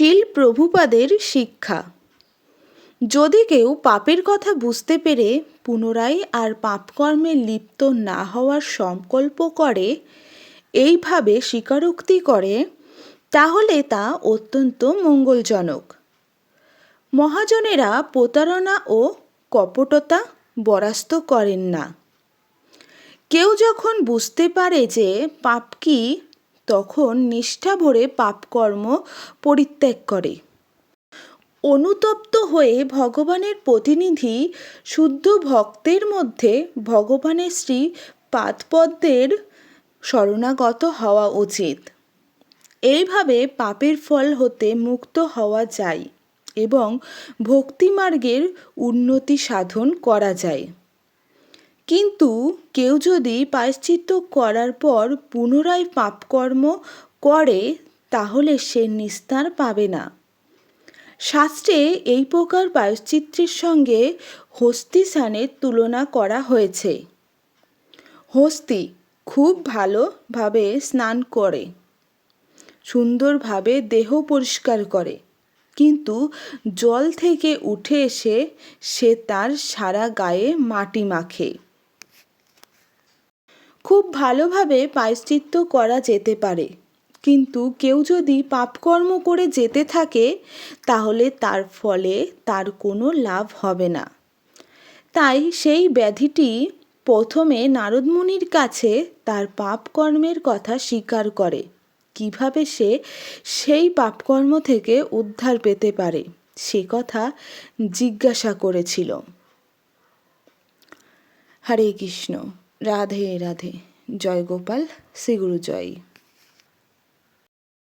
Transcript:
শিল প্রভুপাদের শিক্ষা। যদি কেউ পাপের কথা বুঝতে পেরে পুনরায় আর পাপকর্মে লিপ্ত না হওয়ার সংকল্প করে, এইভাবে স্বীকারোক্তি করে, তাহলে তা অত্যন্ত মঙ্গলজনক। মহাজনেরা প্রতারণা ও কপটতা বরাস্ত করেন না। কেউ যখন বুঝতে পারে যে পাপ কি তখন নিষ্ঠা ভরে পাপকর্ম পরিত্যাগ করে। অনুতপ্ত হয়ে ভগবানের প্রতিনিধি শুদ্ধ ভক্তের মধ্যে ভগবানের শ্রী পাদপদ্মের শরণাগত হওয়া উচিত। এইভাবে পাপের ফল হতে মুক্ত হওয়া যায় এবং ভক্তিমার্গের উন্নতি সাধন করা যায়। কিন্তু কেউ যদি প্রায়শ্চিত্ত করার পর পুনরায় পাপকর্ম করে, তাহলে সে নিস্তার পাবে না। শাস্ত্রে এই প্রকার প্রায়শ্চিত্রের সঙ্গে হস্তি স্নানের তুলনা করা হয়েছে। হস্তি খুব ভালোভাবে স্নান করে, সুন্দরভাবে দেহ পরিষ্কার করে, কিন্তু জল থেকে উঠে এসে সে তার সারা গায়ে মাটি মাখে। খুব ভালোভাবে প্রায়শ্চিত্ত করা যেতে পারে। কিন্তু কেউ যদি পাপকর্ম করে যেতে থাকে, তাহলে তার ফলে তার কোনো লাভ হবে না। তাই সেই ব্যাধিটি প্রথমে নারদমুনির কাছে তার পাপকর্মের কথা স্বীকার করে। কীভাবে সে সেই পাপকর্ম থেকে উদ্ধার পেতে পারে, সে কথা জিজ্ঞাসা করেছিল। হরে কৃষ্ণ। রাধে রাধে। জয় গোপাল শ্রীগুরু জয়।